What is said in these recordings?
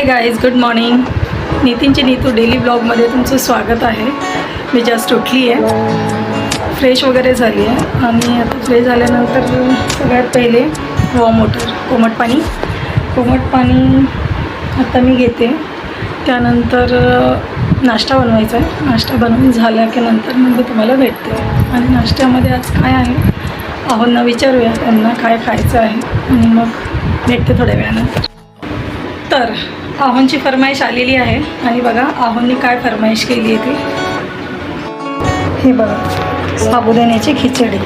हे guys good morning नितीनची Neetu daily ब्लॉगमध्ये तुमचं स्वागत आहे. मी जस्ट उठली आहे. फ्रेश वगैरे झाली आहे. आणि आता फ्रेश झाल्यानंतर सगळ्यात पहिले वॉम वॉटर कोमट पाणी. कोमट पाणी आता मी घेते. त्यानंतर नाश्ता बनवायचा आहे. नाश्ता बनवून झाला की नंतर मग मी तुम्हाला भेटते. आणि नाश्त्यामध्ये आज काय आहे? आहोंना विचारूया त्यांना काय खायचं आहे. आणि मग भेटते थोड्या वेळानंतर. तर आहोंची फरमाईश आलेली आहे. आणि बघा आहोंनी काय फरमाईश केली आहे ती. हे बघा साबुदाण्याची खिचडी.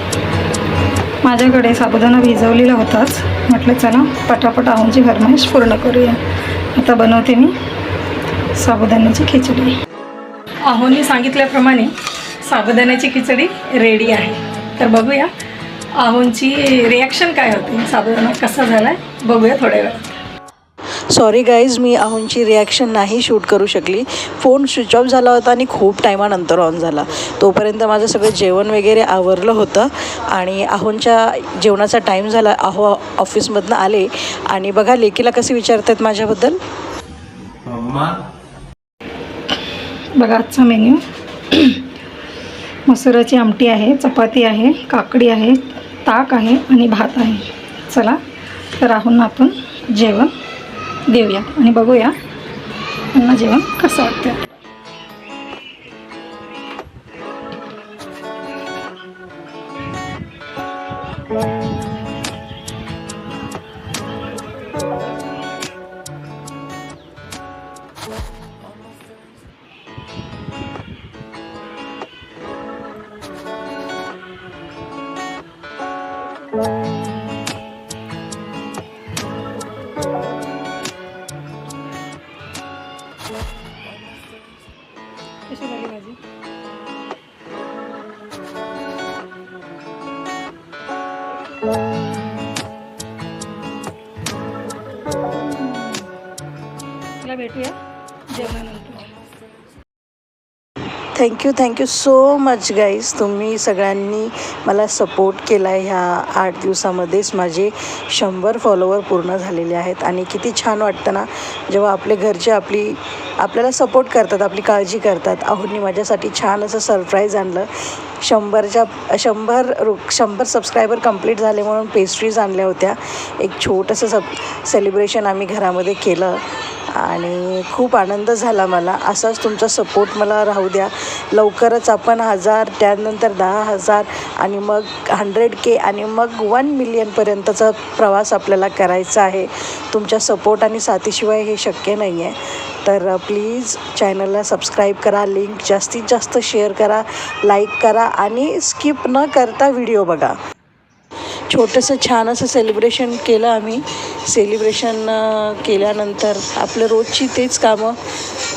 माझ्याकडे साबुदाणा भिजवलेला होताच. म्हटलं चला पटापट आहोंची फरमाईश पूर्ण करूया. आता बनवते मी साबुदाण्याची खिचडी. आहोंनी सांगितल्याप्रमाणे साबुदाण्याची खिचडी रेडी आहे. तर बघूया आहोंची रिॲक्शन काय होती? साबुदाणा कसा झाला आहे बघूया थोड्या वेळात. सॉरी गाईज मी अहोंची रिॲक्शन नाही शूट करू शकली. फोन स्विच ऑफ झाला होता आणि खूप टायमानंतर ऑन झाला. तोपर्यंत माझं सगळं जेवण वगैरे आवरलं होतं आणि अहोंच्या जेवणाचा टाईम झाला. अहो ऑफिसमधनं आले आणि बघा लेकीला कसे विचारतात माझ्याबद्दल? मम्मा बघा आजचा मेन्यू मसुराची आमटी आहे चपाती आहे काकडी आहे ताक आहे आणि भात आहे. चला तर राहून आपण जेवण. देऊया आणि बघूया त्यांना जेवण कसं वाटतं भेटूया? जेवणानंतर. Thank you thank you so much guys तुम्ही सगळ्यांनी मला सपोर्ट केला आहे ह्या आठ दिवसामध्येच. माझे शंभर फॉलोवर पूर्ण झालेले आहेत. आणि किती छान वाटतं ना जेव्हा आपले घरचे आपली आपल्याला सपोर्ट करतात आपली काळजी करतात. अहोंनी माझ्यासाठी छान असं सरप्राईज आणलं. शंभरच्या शंभर रु शंभर सबस्क्रायबर कंप्लीट झाले म्हणून पेस्ट्रीज आणल्या होत्या. एक छोटंसं सब सेलिब्रेशन आम्ही घरामध्ये केलं. आणि खूप आनंद झाला मला. असाच तुमचा सपोर्ट मला राहू द्या. लवकरच आपण हजार त्यानंतर दहा हजार आणि मग हंड्रेड के आणि मग वन मिलियनपर्यंतचा प्रवास आपल्याला करायचा आहे. तुमच्या सपोर्ट आणि साथीशिवाय हे शक्य नाही आहे तर प्लीज चॅनलला सबस्क्राईब करा लिंक जास्तीत जास्त शेअर करा लाईक करा आणि स्किप न करता व्हिडिओ बघा. छोटंसं छान असं सेलिब्रेशन केलं आम्ही. सेलिब्रेशन केल्यानंतर आपलं रोजची तेच कामं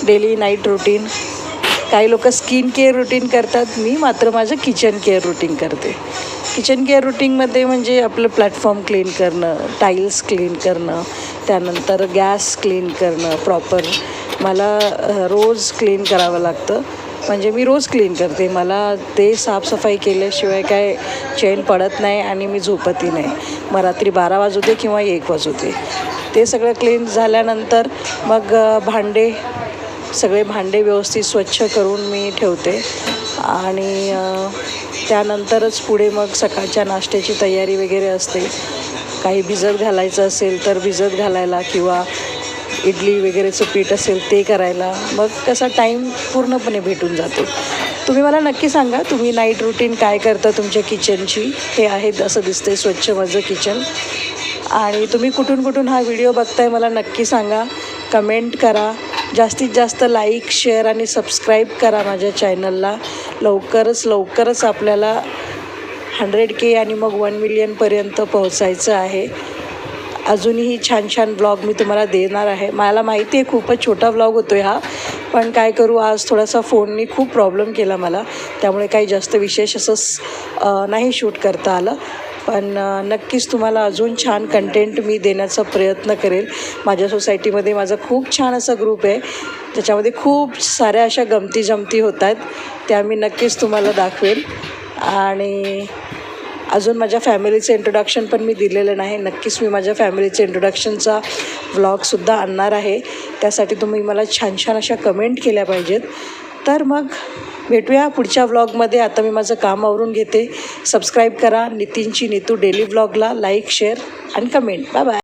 डेली नाईट रुटीन काही लोक स्किन केअर रुटीन करतात मी मात्र माझं किचन केअर रुटीन करते. किचन केअर रुटीनमध्ये म्हणजे आपलं प्लॅटफॉर्म क्लीन करणं टाईल्स क्लीन करणं त्यानंतर गॅस क्लीन करणं प्रॉपर मला रोज क्लीन करावं लागतं. म्हणजे मी रोज क्लीन करते. मला ते साफसफाई केल्याशिवाय काय चैन पडत नाही आणि मी झोपतही नाही. मग रात्री बारा वाजू दे किंवा एक वाजू दे. ते सगळं क्लीन झाल्यानंतर मग भांडे सगळे भांडे व्यवस्थित स्वच्छ करून मी ठेवते. आणि त्यानंतरच पुढे मग सकाळच्या नाश्त्याची तयारी वगैरे असते. काही भिजत घालायचं असेल तर भिजत घालायला किंवा इडली वगैरेचं पीठ असेल ते करायला. मग कसा टाईम पूर्णपणे भेटून जातो. तुम्ही मला नक्की सांगा तुम्ही नाईट रुटीन काय करता तुमच्या किचनची हे आहे असं दिसतंय स्वच्छ माझं किचन आणि तुम्ही कुठून कुठून हा व्हिडिओ बघताय मला नक्की सांगा. कमेंट करा. जास्तीत जास्त लाईक शेअर आणि सबस्क्राईब करा माझ्या चॅनलला लवकरच लवकरच आपल्याला हंड्रेड के आणि मग वन मिलियनपर्यंत पोहोचायचं आहे. अजूनही छान छान ब्लॉग मी तुम्हाला देणार आहे. मला माहिती आहे खूपच छोटा ब्लॉग होतो आहे हा. पण काय करू आज थोडासा फोननी खूप प्रॉब्लेम केला मला. त्यामुळे काही जास्त विशेष असं नाही शूट करता आलं. पण नक्कीच तुम्हाला अजून छान कंटेंट मी देण्याचा प्रयत्न करेल. माझ्या सोसायटीमध्ये माझा खूप छान असा ग्रुप आहे. त्याच्यामध्ये खूप साऱ्या अशा गमती जमती होत आहेत त्या मी नक्कीच तुम्हाला दाखवेल आणि अजून माझ्या फॅमिलीचं इंट्रोडक्शन पण मी दिलेलं नाही. नक्कीच मी माझ्या फॅमिलीचं इंट्रोडक्शनचा व्लॉगसुद्धा आणणार आहे. त्यासाठी तुम्ही मला छान छान अशा कमेंट केल्या पाहिजेत. तर मग भेटूया पुढच्या व्लॉगमध्ये आता मी माझं काम आवरून घेते. सबस्क्राईब करा. नितीनची नीतू डेली व्लॉगला लाईक शेअर आणि कमेंट बाय बाय